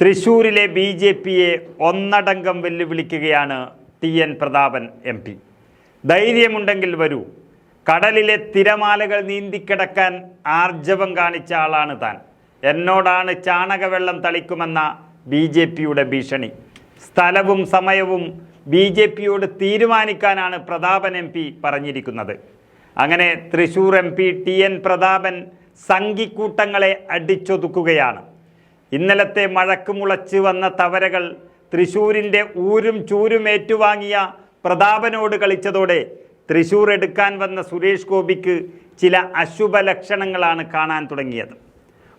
തൃശൂരിലെ B J പിയെ ഒന്നടങ്കം വെല്ലുവിളിക്കുകയാണ് T N Prathapan M P. ധൈര്യമുണ്ടെങ്കിൽ വരൂ. കടലിലെ തിരമാലകൾ നീന്തിക്കിടക്കാൻ ആർജവം കാണിച്ച ആളാണ് താൻ. എന്നോടാണ് ചാണകവെള്ളം തളിക്കുമെന്ന ബി ജെ പിയുടെ ഭീഷണി. സ്ഥലവും സമയവും ബി ജെ പിയോട് തീരുമാനിക്കാനാണ് പ്രതാപൻ എം പി പറഞ്ഞിരിക്കുന്നത്. അങ്ങനെ Thrissur M P T N Prathapan സംഘിക്കൂട്ടങ്ങളെ അടിച്ചൊതുക്കുകയാണ്. ഇന്നലത്തെ മഴക്ക് മുളച്ച് വന്ന തവരകൾ തൃശൂരിന്റെ ഊരും ചൂരും ഏറ്റുവാങ്ങിയ പ്രതാപനോട് കളിച്ചതോടെ തൃശൂർ എടുക്കാൻ വന്ന സുരേഷ് ഗോപിക്ക് ചില അശുഭ ലക്ഷണങ്ങളാണ് കാണാൻ തുടങ്ങിയത്.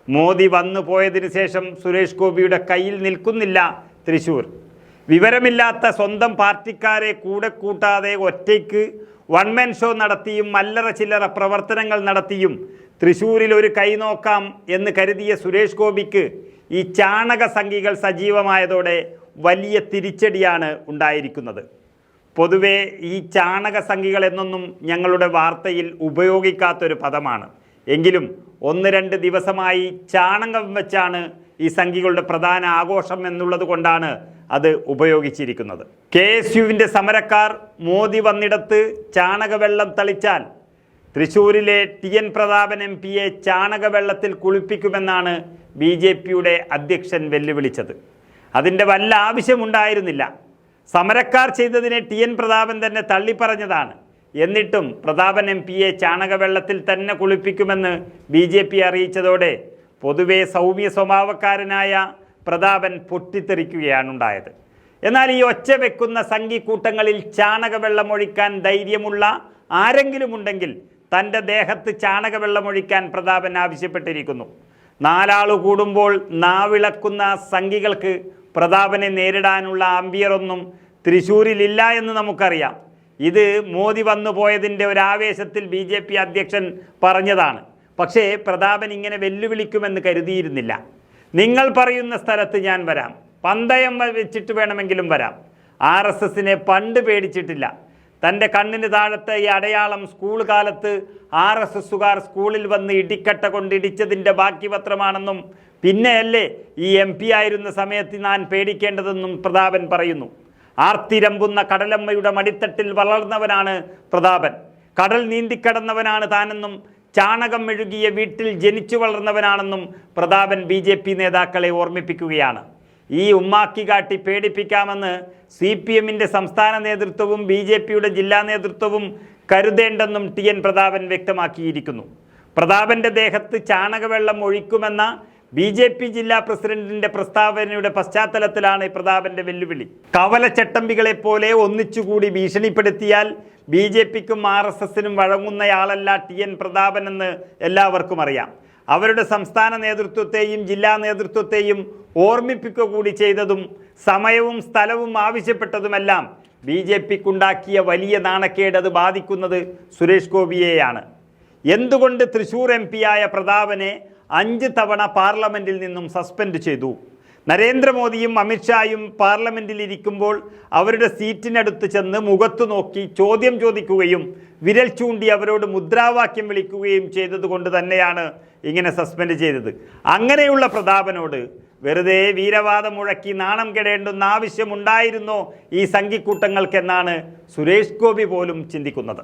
മോദി വന്നു പോയതിനു ശേഷം സുരേഷ് ഗോപിയുടെ കയ്യിൽ നിൽക്കുന്നില്ല തൃശൂർ. വിവരമില്ലാത്ത സ്വന്തം പാർട്ടിക്കാരെ കൂടെ കൂട്ടാതെ ഒറ്റയ്ക്ക് വൺമാൻ ഷോ നടത്തിയും മല്ലറ ചില്ലറ പ്രവർത്തനങ്ങൾ നടത്തിയും തൃശൂരിൽ ഒരു കൈ നോക്കാം എന്ന് കരുതിയ സുരേഷ് ഗോപിക്ക് ഈ ചാണക സംഖികൾ സജീവമായതോടെ വലിയ തിരിച്ചടിയാണ് ഉണ്ടായിരിക്കുന്നത്. പൊതുവെ ഈ ചാണക സംഖികൾ എന്നൊന്നും ഞങ്ങളുടെ വാർത്തയിൽ ഉപയോഗിക്കാത്തൊരു പദമാണ്. എങ്കിലും ഒന്ന് രണ്ട് ദിവസമായി ചാണകം വെച്ചാണ് ഈ സംഖികളുടെ പ്രധാന ആഘോഷം എന്നുള്ളത് കൊണ്ടാണ് അത് ഉപയോഗിച്ചിരിക്കുന്നത്. കെ എസ് യുവിന്റെ സമരക്കാർ മോദി വന്നിടത്ത് ചാണകവെള്ളം തളിച്ചാൽ തൃശൂരിലെ ടി എൻ പ്രതാപൻ എം പിയെ ചാണകവെള്ളത്തിൽ കുളിപ്പിക്കുമെന്നാണ് ബി ജെ പിയുടെ അധ്യക്ഷൻ വെല്ലുവിളിച്ചത്. അതിന്റെ വല്ല ആവശ്യമുണ്ടായിരുന്നില്ല. സമരക്കാർ ചെയ്തതിനെ ടി എൻ പ്രതാപൻ തന്നെ തള്ളിപ്പറഞ്ഞതാണ്. എന്നിട്ടും പ്രതാപൻ എം പിയെ ചാണകവെള്ളത്തിൽ തന്നെ കുളിപ്പിക്കുമെന്ന് ബി ജെ പി അറിയിച്ചതോടെ പൊതുവെ സൗമ്യ സ്വഭാവക്കാരനായ പ്രതാപൻ പൊട്ടിത്തെറിക്കുകയാണുണ്ടായത്. എന്നാൽ ഈ ഒച്ച വെക്കുന്ന സംഘിക്കൂട്ടങ്ങളിൽ ചാണകവെള്ളം ഒഴിക്കാൻ ധൈര്യമുള്ള ആരെങ്കിലും ഉണ്ടെങ്കിൽ തന്റെ ദേഹത്ത് ചാണകവെള്ളം ഒഴിക്കാൻ പ്രതാപൻ ആവശ്യപ്പെട്ടിരിക്കുന്നു. നാലാളു കൂടുമ്പോൾ നാവിളക്കുന്ന സംഘികൾക്ക് പ്രതാപനെ നേരിടാനുള്ള ആംബിയറൊന്നും തൃശ്ശൂരിലില്ല എന്ന് നമുക്കറിയാം. ഇത് മോദി വന്നു പോയതിന്റെ ഒരു ആവേശത്തിൽ ബി ജെ പി അധ്യക്ഷൻ പറഞ്ഞതാണ്. പക്ഷേ പ്രതാപൻ ഇങ്ങനെ വെല്ലുവിളിക്കുമെന്ന് കരുതിയിരുന്നില്ല. നിങ്ങൾ പറയുന്ന സ്ഥലത്ത് ഞാൻ വരാം. പന്തയം വെച്ചിട്ട് വേണമെങ്കിലും വരാം. ആർ എസ് എസിനെ പണ്ട് പേടിച്ചിട്ടില്ല. തന്റെ കണ്ണിന് താഴത്തെ ഈ അടയാളം സ്കൂൾ കാലത്ത് ആർ എസ് എസുകാർ സ്കൂളിൽ വന്ന് ഇടിക്കട്ട കൊണ്ട് ഇടിച്ചതിന്റെ ബാക്കി പത്രമാണെന്നും പിന്നെയല്ലേ ഈ എം പി ആയിരുന്ന സമയത്ത് ഞാൻ പേടിക്കേണ്ടതെന്നും പ്രതാപൻ പറയുന്നു. ആർത്തിരമ്പുന്ന കടലമ്മയുടെ മടിത്തട്ടിൽ വളർന്നവനാണ് പ്രതാപൻ. കടൽ നീന്തിക്കടന്നവനാണ് താനെന്നും ചാണകം മെഴുകിയ വീട്ടിൽ ജനിച്ചു വളർന്നവനാണെന്നും പ്രതാപൻ ബി നേതാക്കളെ ഓർമ്മിപ്പിക്കുകയാണ്. ഈ ഉമ്മാക്കി കാട്ടി പേടിപ്പിക്കാമെന്ന് സി പി എമ്മിന്റെ സംസ്ഥാന നേതൃത്വവും ബി ജെ പിയുടെ ജില്ലാ നേതൃത്വവും കരുതേണ്ടെന്നും ടി എൻ പ്രതാപൻ വ്യക്തമാക്കിയിരിക്കുന്നു. പ്രതാപന്റെ ദേഹത്ത് ചാണകവെള്ളം ഒഴിക്കുമെന്ന ബി ജെ പി ജില്ലാ പ്രസിഡന്റിന്റെ പ്രസ്താവനയുടെ പശ്ചാത്തലത്തിലാണ് പ്രതാപന്റെ വെല്ലുവിളി. കവലച്ചട്ടമ്പികളെ പോലെ ഒന്നിച്ചുകൂടി ഭീഷണിപ്പെടുത്തിയാൽ ബി ജെ പിക്കും ആർ എസ് എസിനും വഴങ്ങുന്നയാളല്ല ടി എൻ പ്രതാപൻ എന്ന് എല്ലാവർക്കും അറിയാം. അവരുടെ സംസ്ഥാന നേതൃത്വത്തെയും ജില്ലാ നേതൃത്വത്തെയും ഓർമ്മിപ്പിക്കുക കൂടി ചെയ്തതും സമയവും സ്ഥലവും ആവശ്യപ്പെട്ടതുമെല്ലാം ബി ജെ പിക്കുണ്ടാക്കിയ വലിയ നാണക്കേട് അത് ബാധിക്കുന്നത് സുരേഷ് ഗോപിയെയാണ്. എന്തുകൊണ്ട് തൃശൂർ എം ആയ പ്രതാപനെ അഞ്ച് തവണ പാർലമെന്റിൽ നിന്നും സസ്പെൻഡ് ചെയ്തു? നരേന്ദ്രമോദിയും അമിത്ഷായും പാർലമെന്റിൽ ഇരിക്കുമ്പോൾ അവരുടെ സീറ്റിനടുത്ത് ചെന്ന് മുഖത്തു നോക്കി ചോദ്യം ചോദിക്കുകയും വിരൽ ചൂണ്ടി അവരോട് മുദ്രാവാക്യം വിളിക്കുകയും ചെയ്തതുകൊണ്ട് തന്നെയാണ് ഇങ്ങനെ സസ്പെൻഡ് ചെയ്തത്. അങ്ങനെയുള്ള പ്രതാപനോട് വെറുതെ വീരവാദം മുഴക്കി നാണം കെടേണ്ടുന്ന ആവശ്യമുണ്ടായിരുന്നോ ഈ സംഘിക്കൂട്ടങ്ങൾക്കെന്നാണ് സുരേഷ് ഗോപി പോലും ചിന്തിക്കുന്നത്.